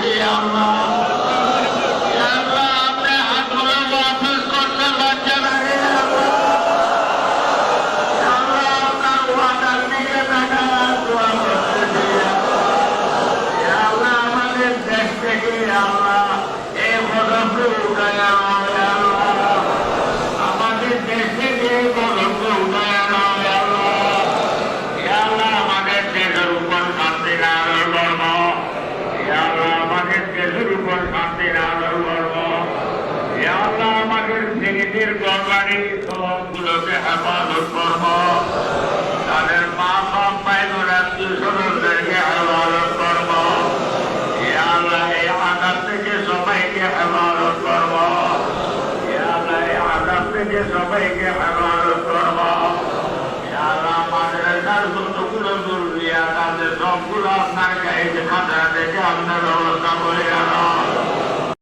Hadi Allah! তোমার কাছে আলো করব আল্লাহ আমাদের জিনিসের গরবারি সবগুলোকে হেফাজত করব তাদের মা বাপ পাইল আত্মীয় স্বজনদেরকে হেফাজত করব আল্লাহ এই আঘাত থেকে সবাইকে হেফাজত করব আল্লাহ এই আঘাত থেকে সবাইকে হেফাজত করব সবগুলো আপনার কাছে খাতা দেখে আপনার অবস্থা বলে গেল